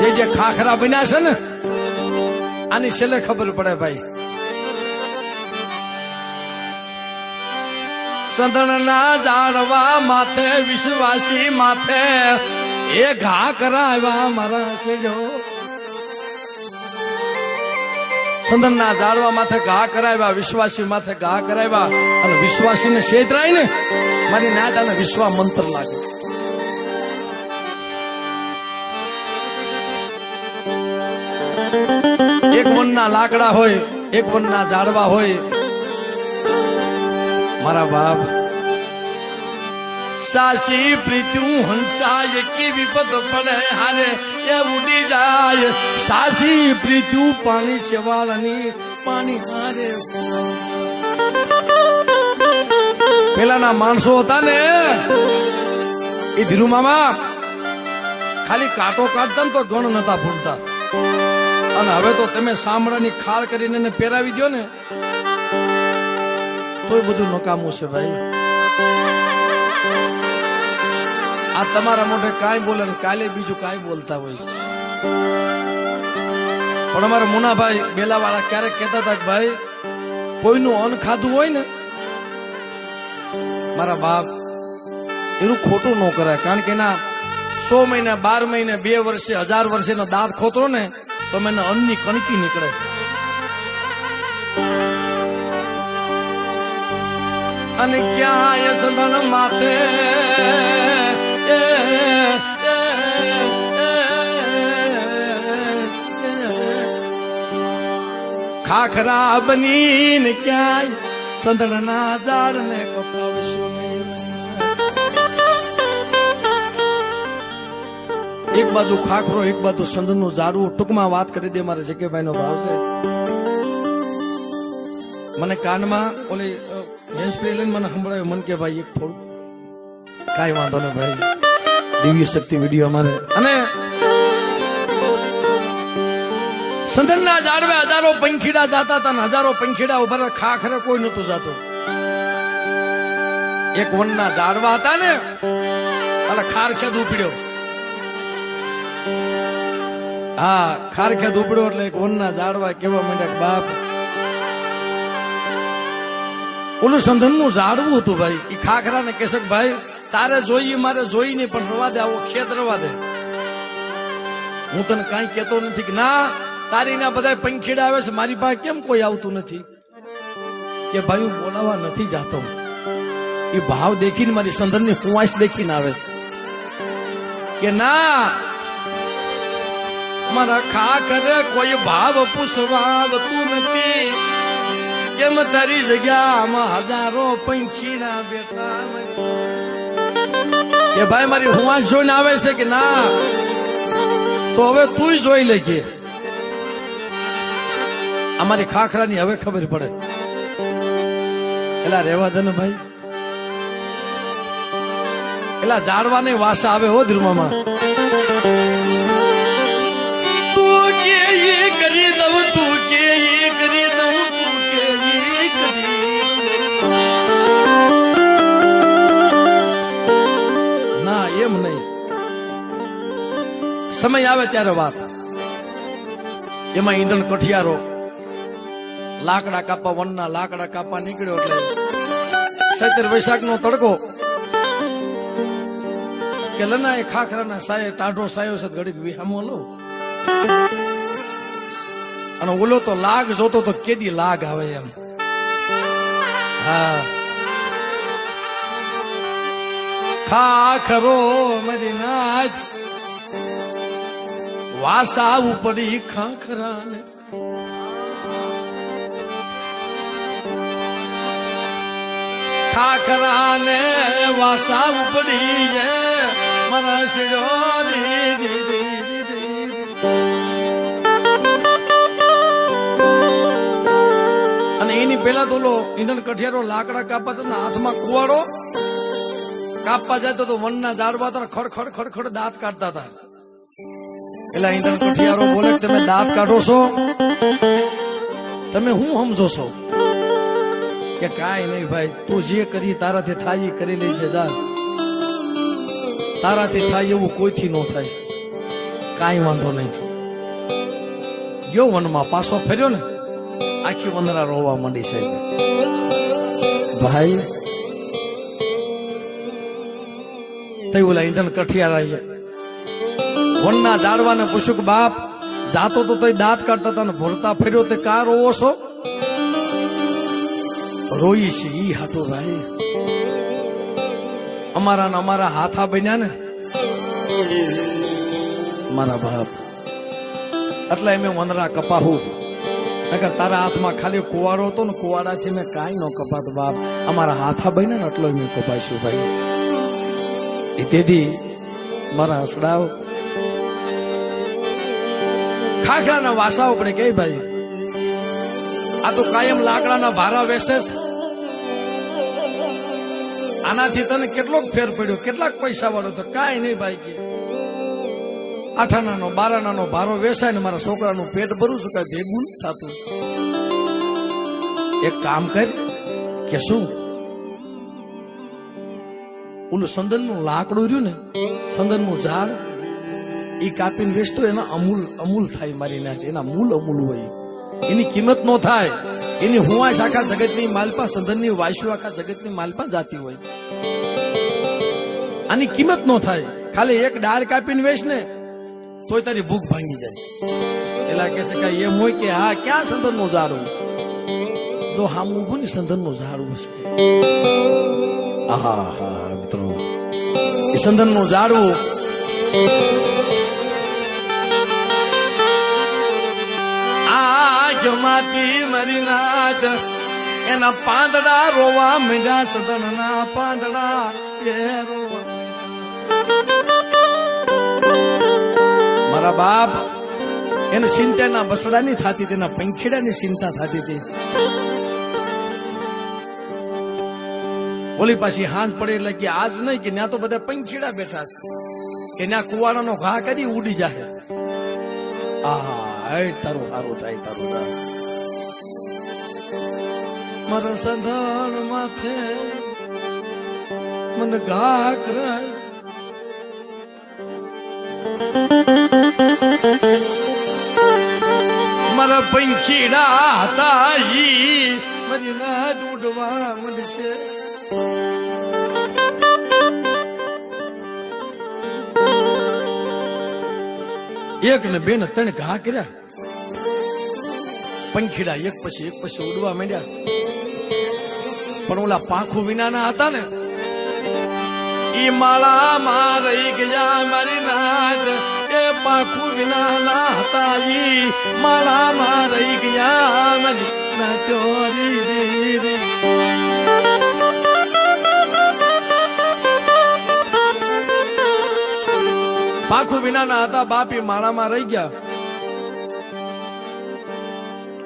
જે જે ખાખરા બન્યા છે ને, આની છેલ્લે ખબર પડે ભાઈ. સંતણના જાળવા માથે, વિશ્વાસી માથે, એ ઘા કરાવ્યા મારા સેજો સંદનના ઝાડવા માથે ઘા કરાવ્યા, વિશ્વાસી માથે ઘા કરાવ્યા, અને વિશ્વાસીને શેતરાય ને, મારી નાત આને વિશ્વા મંત્ર લાગે વનના લાકડા હોય, એક વનના ઝાડવા હોય. મારા બાપ, સાસી પ્રીત્યું હંસાય, કે વિપદ પડે હારે, એ ઉડી જાય. સાસી પ્રીત્યું પાણી સેવાળની પાણી હારે પેલાના માણસો હતા ને, એ ધીરુ મામા, ખાલી કાંટો કાઢતા તો ગણ નતા ફૂટતા. અને હવે તો તમે સાંભળાની ખાળ કરીને એને પહેરાવી દો ને તો બધું નકામું છે ભાઈ. આ તમારા મોઢે કાંઈ બોલે ને કાલે બીજું કાંઈ બોલતા હોય. પણ અમારા મુનાભાઈ બેલાવાળા ક્યારેક કહેતા હતા કે ભાઈ, કોઈનું અન્ન ખાધું હોય ને, મારા બાપ, એનું ખોટું ન કરાય. કારણ કે એના સો મહિના, બાર મહિને, બે વર્ષે, હજાર વર્ષે એનો દાંત ખોતરો ને તો મને અન્નની કણકી નીકળે. અને ક્યાં સદન માથે ખાખરા બની ક્યાંય સંધણના ઝાડને કપાવશો નહીં. એક બાજુ ખાખરો, એક બાજુ સંદનનું ઝાડવું. ટૂંકમાં વાત કરી દે મારે જગ્યાભાઈ નો ભાવ છે. મને કાનમાં ઓલી હેન્ડ લઈને મને સંભળાયું મન કે, ભાઈ, એક થોડું. કાંઈ વાંધો ને ભાઈ. દિવ્ય શક્તિ વીડિયો અમારે. અને સંદનના ઝાડવે હજારો પંખીડા જાતા હતા ને હજારો પંખીડા ઊભા ખાખરે કોઈ નતું જાતું. એક વનના ઝાડવા હતા ને એટલે ખાર ખેદ ઉપડ્યો. હા ખારખે એટલે એક ઝાડવા કેવા માંડ્યા બાપ. ઓલું સંધનનું ઝાડવું હતું ભાઈ. એ ખાખરાને કહેશે ભાઈ, તારે જોઈએ, મારે જોઈ નહીં, પણ રવા દે, આવો ખેત રવા દે. હું તને કાંઈ કહેતો નથી કે ના, તારી ના બધા પંખીડા આવે છે, મારી પાસે કેમ કોઈ આવતું નથી? કે ભાઈ, હું બોલાવા નથી જાતો. એ ભાવ દેખીને મારી સંધનની હુવાશ દેખીને આવે. કે ના મારા ખાખરે કોઈ ભાવ પૂછવાતું નથી. કેમ તારી જગ્યામાં હજારો પંખીડા બેઠા કે ભાઈ, મારી હુવાસ જોઈને આવે છે કે ના? તો હવે તું જોઈ લેજે. અમારી ખાખરાની હવે ખબર પડે. એલા રેવા દે ને ભાઈ. એલા જાળવાની વાસા આવે હો ધ્રુમામાં. કરી દઉં તું કે કરી દઉં તું કે. ના, એમ નહીં. સમય આવે ત્યારે વાત. એમાં ઈંધણ કઠિયારો. લાકડા કાપા વનના લાકડા કાપવા નીકળ્યો એટલે સત્તર વૈશાખ નો તડકો. કે લના એ ખાખરાના સાયે, ટાઢો સાયો છે ઘડીક વિહામો લઉં અને ઓલો તો લાગ જોતો તો કેદી લાગ આવે એમ. હા. ખાખરો મરી નાચ વાસા ઉપડી ખાખરાને. ખાખરાને વાસા ઉપડી છે મારા શિરો એની પેલા તો ઈંધણ કઠિયારો લાકડા કાપા છે હાથમાં કુવાડો. કાપવા જાય તો વનના ઝાડવા હતા ખડખડ ખડ ખડ ખડ દાંત કાઢતા હતા. એટલે ઈંધણ કઠિયારો બોલે તમે દાંત કાઢો છો? તમે હું સમજો છો? કે કાંઈ નહીં ભાઈ, તું જે કરી તારાથી થાય એ કરી લે છે જા. તારાથી થાય એવું કોઈથી ન થાય. કાંઈ વાંધો નહીં. ગયો વનમાં, પાછો ફેર્યો ને? આખી વંદના રોવા માંડી સાહેબ ભાઈ તઈ ઓલા ઈંધણ કઠિયાર આવી વનના ઝાડવાને પૂછ્યું કે બાપ જાતો તો તઈ દાંત કાઢતા હતા ને ભૂલતા ફર્યો તે કા રોવો છો રોઈ છે ઈ હાથો ભાઈ અમારા ને અમારા હાથા બન્યા ને? મારા બાપ। એટલે મેં વંદરા કપાહું. નકર તારા હાથમાં ખાલી કુવાડો હતો ને કુવાડાથી મેં કાંઈ ન કપાત બાપ. અમારા હાથા બન્યા ને એટલો મેં કપાઈશું ભાઈ. તેથી મારા હસડાવ. ખાખરાના વાસાઓ પડે કે ભાઈ? આ તો કાયમ લાકડાના ભારા વેસે આનાથી તને કેટલોક ફેર પડ્યો, કેટલાક પૈસા વાળો તો કાંઈ નહીં ભાઈ કે. આઠાનાનો, બારાનાનો ભારો વેસાય ને મારા છોકરાનું પેટ ભરું છું, કઈ ભેગું થતું. એક કામ કર, કે શું? ઓલું સંદનનું લાકડું રહ્યું ને, સંદનનું ઝાડ એ કાપીને વેચતો, એના અમૂલ અમૂલ થાય મારી નાખે, એના મૂલ અમૂલ હોય. એની કિંમત નો થાય. એની હુવાશ આખા જગતની માલપા, સંદનની વાયુ આખા જગતની માલપા જાતી હોય. આની કિંમત નો થાય. ખાલી એક ડાળ કાપીને વેચ ને તોય તારી ભૂખ ભાંગી જાય. એલા કે છે કે એમ હોય કે હા, ક્યાં સંદનનું ઝાડું? જો હા ઉભું ને સંદનનું ઝાડવું છે આહા, હા મિત્રો. એ સંદનનું ઝાડવું આ જમાતી મરી નાચ. એના પાંદડા રોવા મીઠા સદનના પાંદડા. મારા બાપ, એને ચિંતાના બસડાની થતી, તેના પંખીડાની ચિંતા થતી હતી. ઓલી પાછી હાંજ પડે એટલે કે આજ નહીં કે ત્યાં તો બધા પંખીડા બેઠા છે. ત્યાં કુવાડાનો ઘા કરી ઉડી જાય આ તારું સારું થાય, તારું થાય. મારા સંધાણ માથે મને ઘા કરાય. મારા પંખીડા હતા ઈ મારી નાચ ઉડવા મળશે એક ને બે ને ત્રણ ઘા કર્યા. પંખીડા એક પછી એક પછી ઉડવા માંડ્યા. પણ ઓલા પાંખું વિનાના હતા ને ઈ માળા માં રહી ગયા મારી નાથ એ પાંખું વિનાના હતા ઈ માળા માં રહી ગયા મારી નાથો રી પાખું વિના ના હતા બાપી માળામાં રહી ગયા.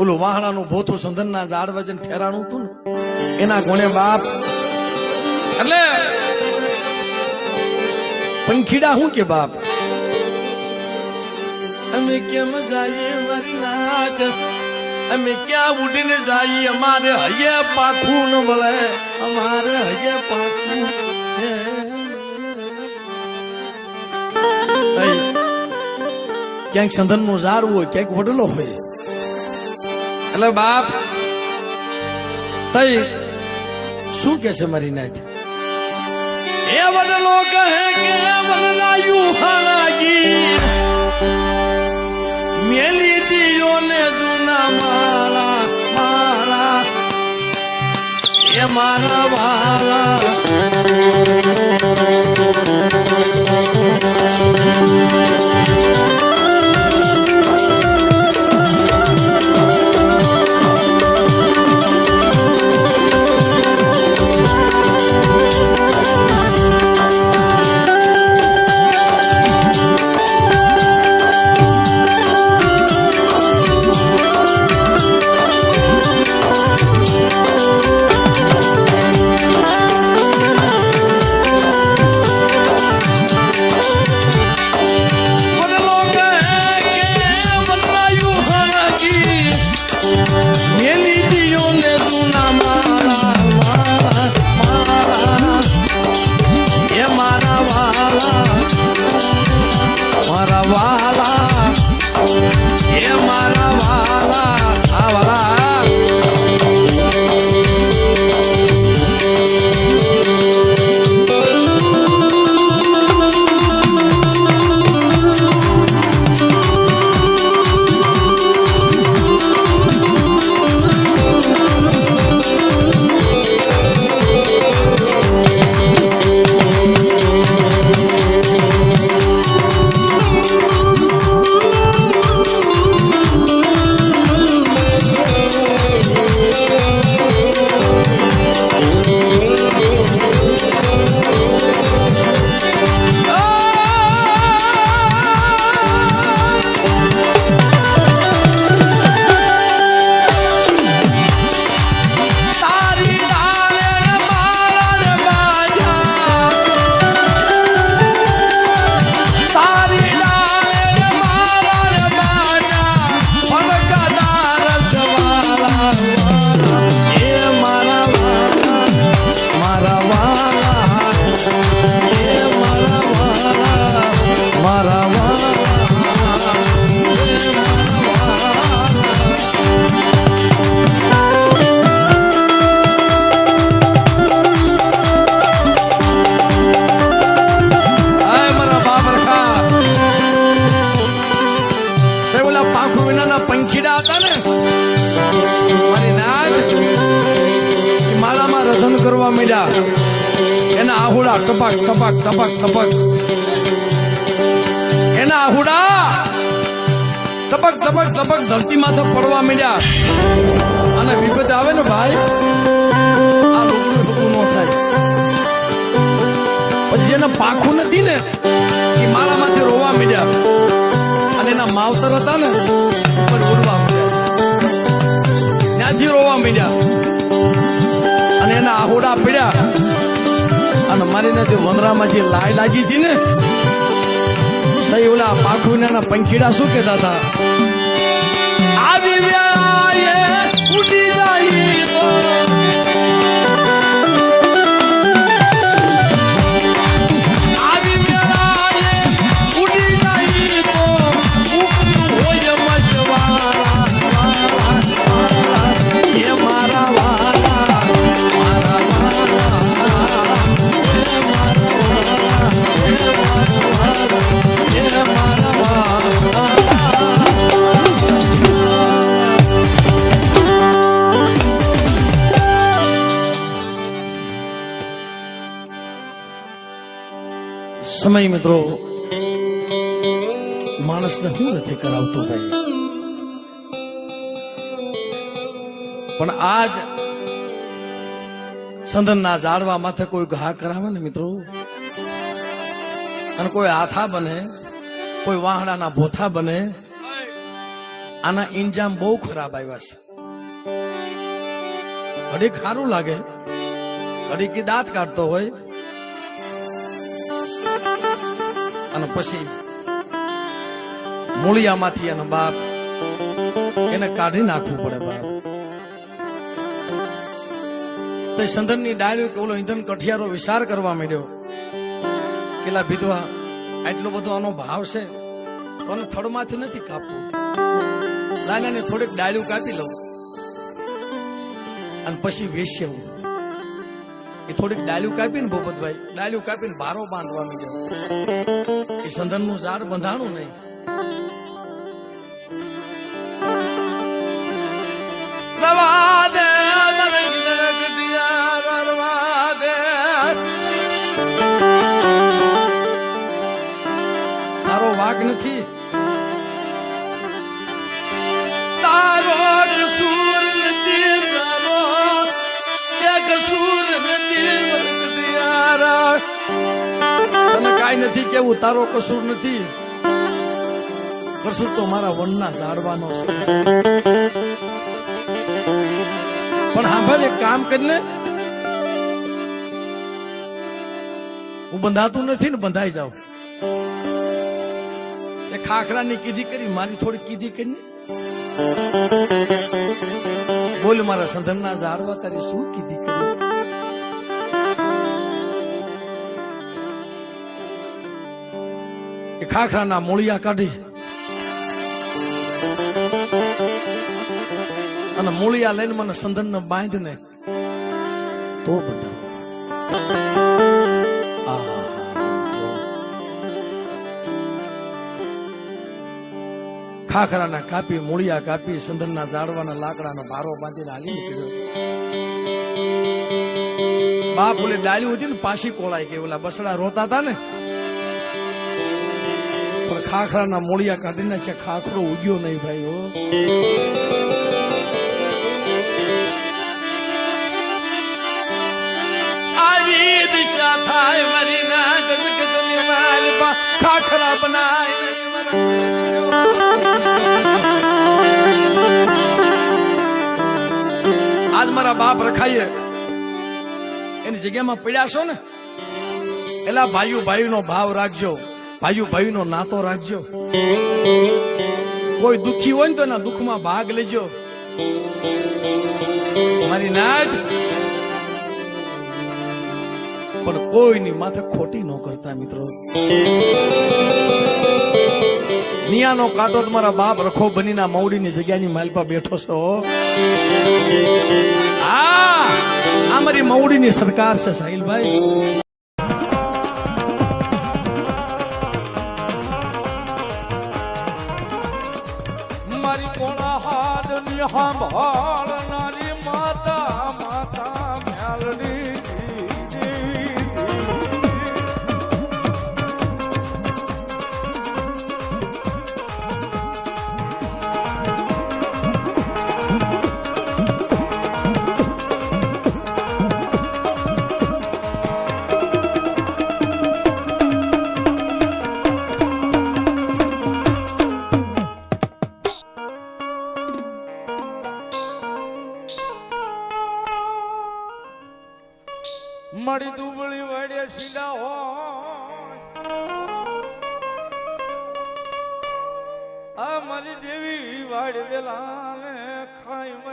ઓલું વાહણાનું ભોથું સંધનના ઝાડ વજન ઠેરાણું હતું ને? એના ગુણે બાપ એટલે પંખીડા શું કે બાપ? અમે કેમ જઈએ મારી નાક અમે ક્યાં ઉડીને જઈએ? અમારે હૈયે પાખું ન મળે અમારે હૈયે પાખું ક્યાંક સંધનનું ઝાડ હોય ક્યાંક વડલો હોય. એટલે બાપ તઈ શું કે છે મારી નાથ એ વડલો કહે એ ટપક ટપક ટપક ટપક એના આહુડા! ટપક ટપક ટપક ધરતી માથે પડવા માંડ્યા. અને વિપત આવે ને ભાઈ પછી જેને પાખું નથી ને, એ માળામાંથી રોવા માંડ્યા. અને એના માવતર હતા ને, ઉપર બોલવા માંડ્યા. ત્યાંથી રોવા માંડ્યા. અને એના આહોડા પડ્યા. મારીને તે વંદરામાં જે લાય લાગી હતી ને તઈ ઓલા પાખુના પંખીડા શું કહેતા હતા? આવી ઉડી જાય આજ સંદનના ઝાડવા માથે કોઈ ઘા કરાવે ને મિત્રો? અને કોઈ હાથા બને, કોઈ વાહડાના ભોથા બને, આના ઇન્જામ બહુ ખરાબ આવ્યા છે. ઘડીક સારું લાગે, ઘડીક કી દાંત કાઢતો હોય, અને પછી મૂળિયામાંથી એનો બાપ એને કાઢી નાખવું પડે બાપ. તો સંધનની ડાળ્યું કે ઓલો ઈંધન કઠિયારો વિચાર કરવા માંડ્યો. કેલા વિધવા, આટલો બધો આનો ભાવ છે તો આને થડમાંથી નથી કાપવું. લાલાને થોડીક ડાળ્યું કાપી લઉં. અને પછી વેચ્યું એ થોડીક ડાળ્યું કાપીને ભોપતભાઈ ડાળ્યું કાપીને ભારો બાંધવા માંડ્યો. એ સંધનનું ઝાડ બંધાણું નહીં. કેવું તારો કસૂર નથી. કસૂર તો મારા વનના ઝાડવાનો છે. પણ સાંભળ એક કામ કરીને. હું બંધાતું નથી ને, બંધાઈ જાઉં. એ ખાખરાની કીધી કરી, મારી થોડી કીધી કરી બોલ, મારા સંધનના ઝાડવા તારી શું કીધી કરી? એ ખાખરાના મૂળિયા કાઢી અને મૂળિયા લઈને મને સંધન ને બાંધ ને તો બધા. ખાખરાના કાપી, મૂળિયા કાપી, સંધનના ઝાડવાના લાકડાનો ભારો બાંધીને હાલી નીકળ્યો. બાપ ઓલી ડાળી હતી ને પાછી કોળાઈ ગઈ, ઓલા બસડા રોતા હતા ને પણ ખાખરાના મોળિયા કાઢી નાખ્યા. ખાખરો ઉગ્યો નહીં ભાઈ, હો. મારી ખાખરા બનાય આજ મારા બાપ રખાઈએ. એની જગ્યામાં પડ્યા ને? એલા ભાઈઓ ભાઈનો ભાવ રાખજો. ભાઈઓ ભાઈ નો નાતો રાખજો. કોઈ દુખી હોય ને તો એના દુઃખમાં ભાગ લેજો. મારી નાદ પણ કોઈની માથે ખોટી ન કરતા મિત્રો. નિયાનો કાંટો તમારા બાપ રખો બનીના મવડીની જગ્યાની માલપા બેઠો છો. આ મારી મવડીની સરકાર છે સાહિલભાઈ. સંભાળનારી માતા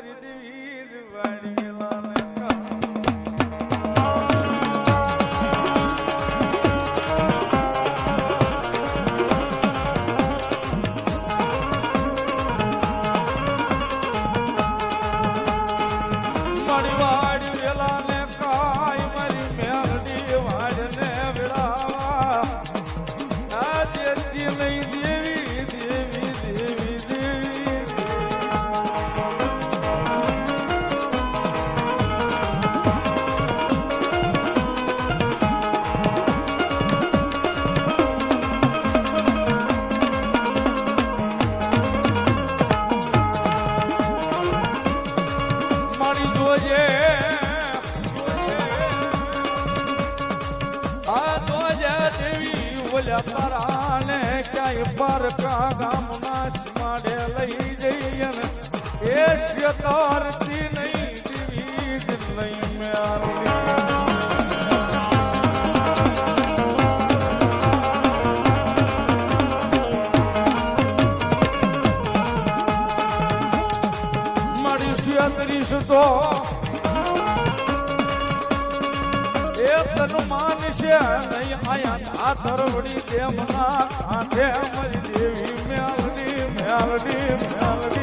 अमर वीर वारी અંતરીશ તો. એ તન માનશે નહીં, આયા આ ધરવડી તેમના કાંઠે મરી દેવી મેલડી મેલડી મેલડી